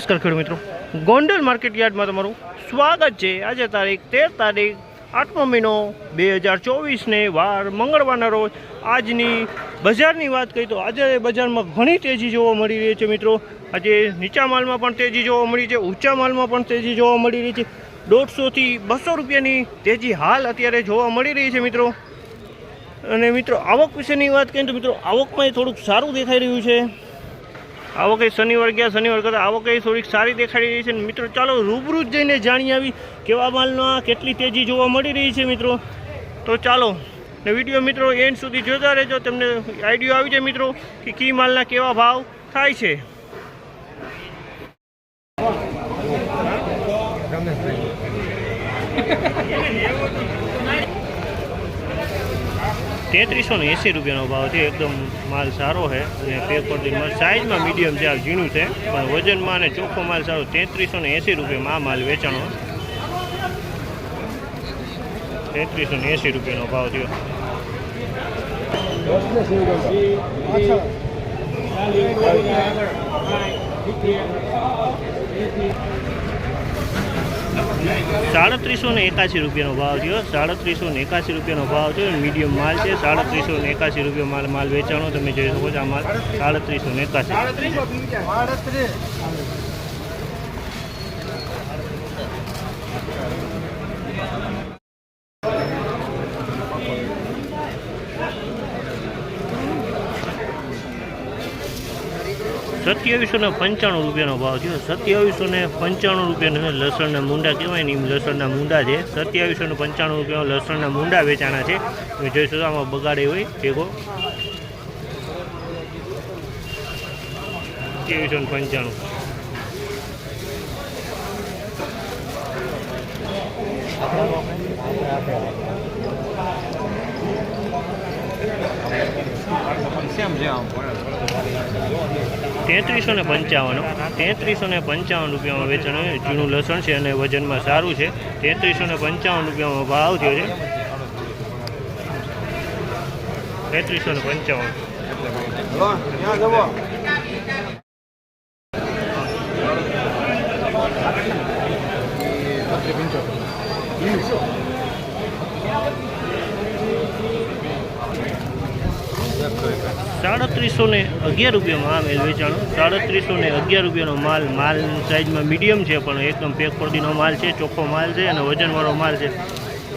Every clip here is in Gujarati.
નમસ્કાર ખેડૂત મિત્રો. ગોંડલ માર્કેટ યાર્ડમાં તમારું સ્વાગત છે. આજે તારીખ તેર તારીખ આઠમો મહિનો બે હજાર ચોવીસને વાર મંગળવારના રોજ આજની બજારની વાત કરીએ તો આજે બજારમાં ઘણી તેજી જોવા મળી રહી છે મિત્રો. આજે નીચા માલમાં પણ તેજી જોવા મળી છે, ઊંચા માલમાં પણ તેજી જોવા મળી રહી છે. દોઢસોથી બસો રૂપિયાની તેજી હાલ અત્યારે જોવા મળી રહી છે મિત્રો. અને મિત્રો, આવક વિશેની વાત કરીએ તો મિત્રો, આવકમાં થોડુંક સારું દેખાઈ રહ્યું છે. આવક કંઈ શનિવાર ગયા, શનિવાર કરતા આવો કંઈ થોડીક સારી દેખાડી રહી છે મિત્રો, ચાલો રૂબરૂ જ જઈને જાણી આવી કેવા માલમાં કેટલી તેજી જોવા મળી રહી છે મિત્રો. તો ચાલો, ને વીડિયો મિત્રો એન્ડ સુધી જોતા રહેજો, તમને આઈડિયો આવી જાય મિત્રો કે કી માલના કેવા ભાવ થાય છે. તેત્રીસો ને એંસી રૂપિયાનો ભાવ છે. એકદમ માલ સારો છે અને પેક સાઇઝમાં મીડિયમ છે, આ ઝીણું છે. પણ વજનમાં અને ચોખ્ખો માલ સારો તેત્રીસો ને એંસી રૂપિયામાં આ માલ વેચાણો. તેત્રીસો ને એંસી રૂપિયાનો ભાવ થયો. સાડત્રીસો ને એકાસી રૂપિયાનો ભાવ થયો. સાડત્રીસો ને એકાસી રૂપિયાનો ભાવ થયો. મીડિયમ માલ છે. સાડત્રીસો ને એકાસી રૂપિયા માલ માલ વેચાણો તમે જોઈ શકો છો. આ માલ સાડત્રીસો ને એકાસી સત્યાવીસો ને પંચાણું રૂપિયાનો ભાવ થયો. સત્યાવીસો ને પંચાણું રૂપિયાનો લસણના મૂંડા કહેવાય ને એમ લસણના મૂંડા છે. સત્યાવીસો ને પંચાણું રૂપિયા લસણના મૂંડા વેચાણા છે. તમે જોઈ શકો આમાં બગાડે હોય. ભેગો. સત્યાવીસો ને પંચાણું. તેત્રીસો ને પંચાવન. તેત્રીસો ને પંચાવન રૂપિયામાં વેચાણ જૂનું લસણ છે અને વજનમાં સારું છે. તેત્રીસો ને પંચાવન રૂપિયામાં ભાવ થયો છે. તેત્રીસો ને પંચાવન. સાડત્રીસો ને અગિયાર રૂપિયામાં આ મેલ વેચાણો. સાડત્રીસો ને અગિયાર રૂપિયાનો માલ માલ સાઇઝમાં મીડિયમ છે પણ એકદમ પેક પરદીનો માલ છે ચોખ્ખો માલ છે અને વજનવાળો માલ છે.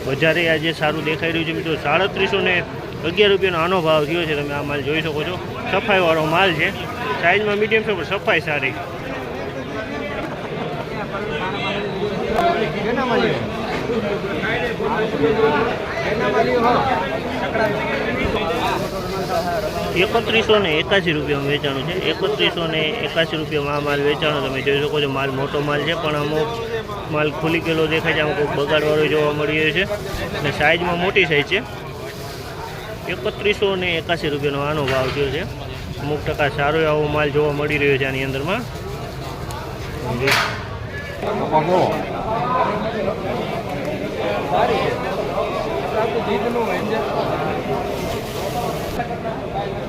બજારે આજે સારું દેખાઈ રહ્યું છે મિત્રો સાડત્રીસો ને અગિયાર રૂપિયાનો આનો ભાવ થયો છે તમે આ માલ જોઈ શકો છો. સફાઈવાળો માલ છે. સાઇઝમાં મીડિયમ છે પણ સફાઈ સારી. એકત્રીસો ને એકાસી રૂપિયામાં વેચાણું છે. એકત્રીસો ને એકાસી રૂપિયામાં આ માલ વેચાણો તમે જોઈ શકો છો. માલ મોટો માલ છે, પણ અમુક માલ ખુલી ગયેલો દેખાય છે. આમાં કોઈ બગાડવાળો જોવા મળી રહ્યો છે. અને સાઇઝમાં મોટી સાઇઝ છે. એકત્રીસો ને એકાસી રૂપિયાનો આનો ભાવ થયો છે. અમુક ટકા સારો આવો માલ જોવા મળી રહ્યો છે આની અંદરમાં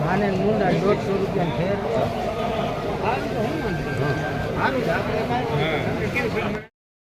માને મુંડા દોઢસો રૂપિયા ફેર. સારું છે